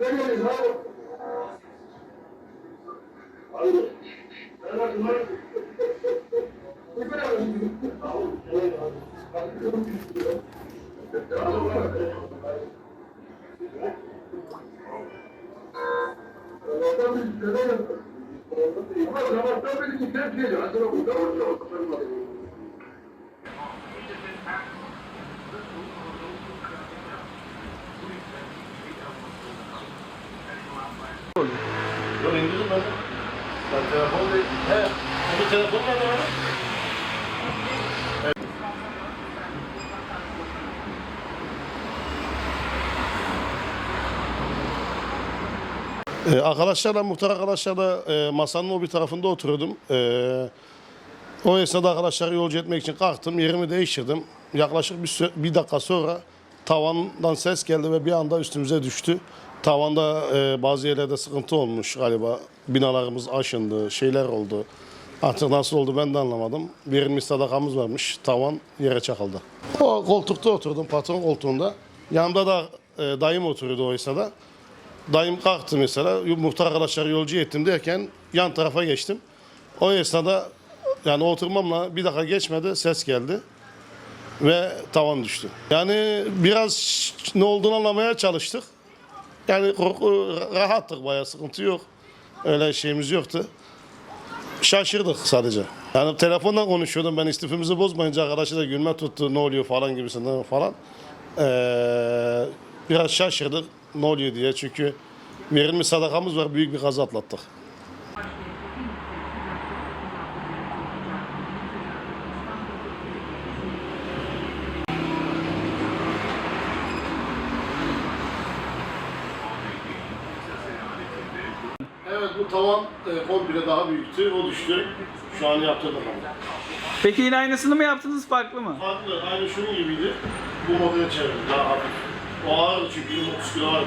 Nereliyiz abi? Abi, ben artık ne yapayım? Ne kadar abi? Abi, evet abi. Abi, çok güzel. Abi, abi. Allah'tan bir şeyler yaptım. Ama sabahtan beri kimden geliyor? Acaba burada orada oturmadım. Yok indirdim ben. Ben telefon değil. He. Senin telefonun nerede var? Ee, arkadaşlarla, muhtar arkadaşlarla e, masanın o bir tarafında oturuyordum. Ee, o esnada arkadaşları yolcu etmek için kalktım, yerimi değiştirdim. Yaklaşık bir, bir dakika sonra tavandan ses geldi ve bir anda üstümüze düştü. Tavanda e, bazı yerlerde sıkıntı olmuş galiba. Binalarımız aşındı, şeyler oldu. Artık nasıl oldu ben de anlamadım. Verilmiş sadakamız varmış, tavan yere çakıldı. O koltukta oturdum, patron koltuğunda. Yanımda da e, dayım oturuyordu o esnada. Dayım kalktı mesela, muhtar arkadaşları yolcu ettim derken yan tarafa geçtim. O esnada yani oturmamla bir dakika geçmedi ses geldi ve tavan düştü. Yani biraz ne olduğunu anlamaya çalıştık. Yani rahattık bayağı sıkıntı yok. Öyle şeyimiz yoktu. Şaşırdık sadece. Yani telefondan konuşuyordum ben istifimizi bozmayınca arkadaşı da gülme tuttu ne oluyor falan gibisinden falan. Ee, biraz şaşırdık ne oluyor diye çünkü verilmiş sadakamız var büyük bir kaza atlattık. Evet bu tavan e, komple daha büyüktü. O düştü. Şu an yaptırdık ama. Peki yine aynısını mı yaptınız farklı mı? Farklı. Aynı şunun gibiydi. Bu modele çevirdim. Daha hafif. O ağırdı çünkü 30 kilo ağırdı.